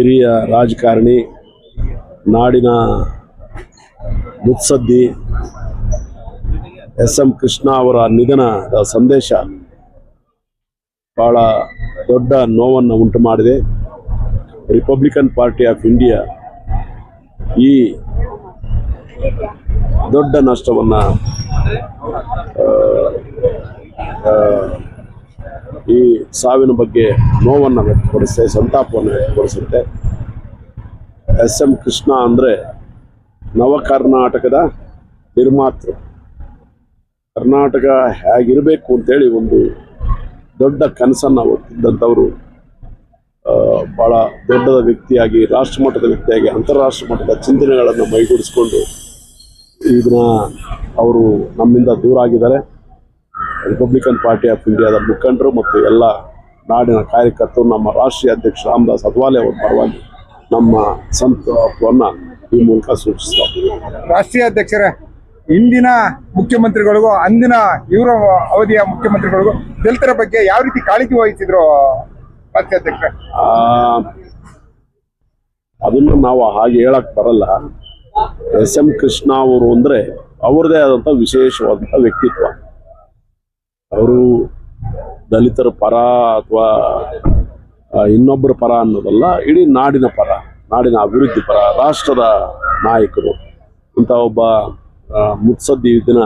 ಹಿರಿಯ ರಾಜಕಾರಣಿ, ನಾಡಿನ ಮುತ್ಸದ್ದಿ ಎಸ್ ಎಂ ಕೃಷ್ಣ ಅವರ ನಿಧನದ ಸಂದೇಶ ಬಹಳ ದೊಡ್ಡ ನೋವನ್ನು ಉಂಟು ಮಾಡಿದೆ ರಿಪಬ್ಲಿಕನ್ ಪಾರ್ಟಿ ಆಫ್ ಇಂಡಿಯಾ ಈ ದೊಡ್ಡ ನಷ್ಟವನ್ನು ಈ ಸಾವಿನ ಬಗ್ಗೆ ನೋವನ್ನು ವ್ಯಕ್ತಪಡಿಸುತ್ತೆ ಸಂತಾಪವನ್ನು ವ್ಯಕ್ತಪಡಿಸುತ್ತೆ. ಎಸ್ ಎಂ ಕೃಷ್ಣ ಅಂದರೆ ನವ ಕರ್ನಾಟಕದ ನಿರ್ಮಾತೃ. ಕರ್ನಾಟಕ ಹೇಗಿರಬೇಕು ಅಂತೇಳಿ ಒಂದು ದೊಡ್ಡ ಕನಸನ್ನು ಹೊತ್ತಿದ್ದಂಥವರು ಭಾಳ ದೊಡ್ಡದ ವ್ಯಕ್ತಿಯಾಗಿ, ರಾಷ್ಟ್ರಮಟ್ಟದ ವ್ಯಕ್ತಿಯಾಗಿ ಅಂತಾರಾಷ್ಟ್ರ ಮಟ್ಟದ ಚಿಂತನೆಗಳನ್ನು ಮೈಗೂಡಿಸ್ಕೊಂಡು ಇದನ್ನ ಅವರು ನಮ್ಮಿಂದ ದೂರ ಆಗಿದ್ದಾರೆ. ರಿಪಬ್ಲಿಕನ್ ಪಾರ್ಟಿ ಆಫ್ ಇಂಡಿಯಾದ ಮುಖಂಡರು ಮತ್ತು ಎಲ್ಲ ನಾಡಿನ ಕಾರ್ಯಕರ್ತರು ನಮ್ಮ ರಾಷ್ಟ್ರೀಯ ಅಧ್ಯಕ್ಷ ರಾಮದಾಸ್ ಅದ್ವಾಲೆ ಅವರ ಪರವಾಗಿ ನಮ್ಮ ಸಂತಾಪವನ್ನು ಈ ಮೂಲಕ ಸೂಚಿಸ್ತಾರೆ ರಾಷ್ಟ್ರೀಯ ಅಧ್ಯಕ್ಷರ ಇಂದಿನ ಮುಖ್ಯಮಂತ್ರಿಗಳಿಗೂ ಅಂದಿನ ಇವರ ಅವಧಿಯ ಮುಖ್ಯಮಂತ್ರಿಗಳಿಗೂ ದಲಿತರ ಬಗ್ಗೆ ಯಾವ ರೀತಿ ಕಾಳಜಿ ವಹಿಸಿದ್ರು ರಾಷ್ಟ್ರೀಯ ಅಧ್ಯಕ್ಷ ಅದನ್ನು ನಾವು ಹಾಗೆ ಹೇಳಕ್ ಬರಲ್ಲ. ಎಸ್ ಎಂ ಕೃಷ್ಣ ಅವರು ಅಂದ್ರೆ ಅವ್ರದೇ ಆದಂತ ವಿಶೇಷವಾದಂಥ ವ್ಯಕ್ತಿತ್ವ. ಅವರು ದಲಿತರ ಪರ ಅಥವಾ ಇನ್ನೊಬ್ಬರ ಪರ ಅನ್ನೋದಲ್ಲ ಇಡೀ ನಾಡಿನ ಪರ ನಾಡಿನ ಅಭಿವೃದ್ಧಿ ಪರ ರಾಷ್ಟ್ರದ ನಾಯಕರು. ಇಂಥ ಒಬ್ಬ ಮುತ್ಸದ್ದಿ ದಿನ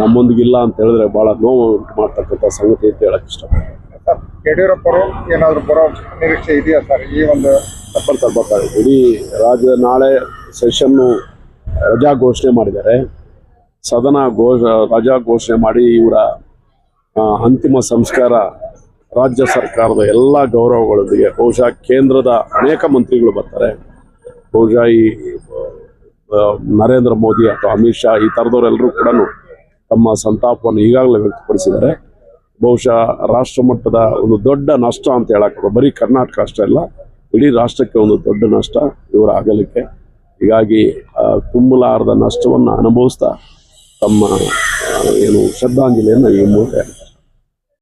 ನಮ್ಮೊಂದಿಗಿಲ್ಲ ಅಂತ ಹೇಳಿದ್ರೆ ಬಹಳ ನೋವು ಉಂಟು ಮಾಡ್ತಕ್ಕಂಥ ಸಂಗತಿ ಅಂತ ಹೇಳಕ್ ಇಷ್ಟಪಡ್ತೀನಿ. ಸರ್ ಯಡಿಯೂರಪ್ಪರು ಏನಾದರೂ ಬರೋ ನಿರೀಕ್ಷೆ ಇದೆಯಾ ಸರ್ ಈ ಒಂದು ಬರ್ತಾರೆ ಬರ್ತಾರೆ ಇಡೀ ರಾಜ್ಯದ ನಾಳೆ ಸೆಷನ್ನು ರಜಾ ಘೋಷಣೆ ಮಾಡಿದ್ದಾರೆ. ಸದನ ಘೋಷ ರಜಾ ಘೋಷಣೆ ಮಾಡಿ ಇವರ ಅಂತಿಮ ಸಂಸ್ಕಾರ ರಾಜ್ಯ ಸರ್ಕಾರದ ಎಲ್ಲ ಗೌರವಗಳೊಂದಿಗೆ ಬಹುಶಃ ಕೇಂದ್ರದ ಅನೇಕ ಮಂತ್ರಿಗಳು ಬರ್ತಾರೆ. ಬಹುಶಃ ಈ ನರೇಂದ್ರ ಮೋದಿ ಅಥವಾ ಅಮಿತ್ ಶಾ ಈ ಥರದವರೆಲ್ಲರೂ ಕೂಡ ತಮ್ಮ ಸಂತಾಪವನ್ನು ಈಗಾಗಲೇ ವ್ಯಕ್ತಪಡಿಸಿದ್ದಾರೆ. ಬಹುಶಃ ರಾಷ್ಟ್ರ ಮಟ್ಟದ ಒಂದು ದೊಡ್ಡ ನಷ್ಟ ಅಂತ ಹೇಳಕ್ ಬರೀ ಕರ್ನಾಟಕ ಅಷ್ಟೇ ಅಲ್ಲ, ಇಡೀ ರಾಷ್ಟ್ರಕ್ಕೆ ಒಂದು ದೊಡ್ಡ ನಷ್ಟ ಇವರ ಆಗಲಿಕ್ಕೆ. ಹೀಗಾಗಿ ತುಂಬಲಾರದ ನಷ್ಟವನ್ನು ಅನುಭವಿಸ್ತಾ ತಮ್ಮ ಏನು ಶ್ರದ್ಧಾಂಜಲಿಯನ್ನು ಈ ಮೂಲಕ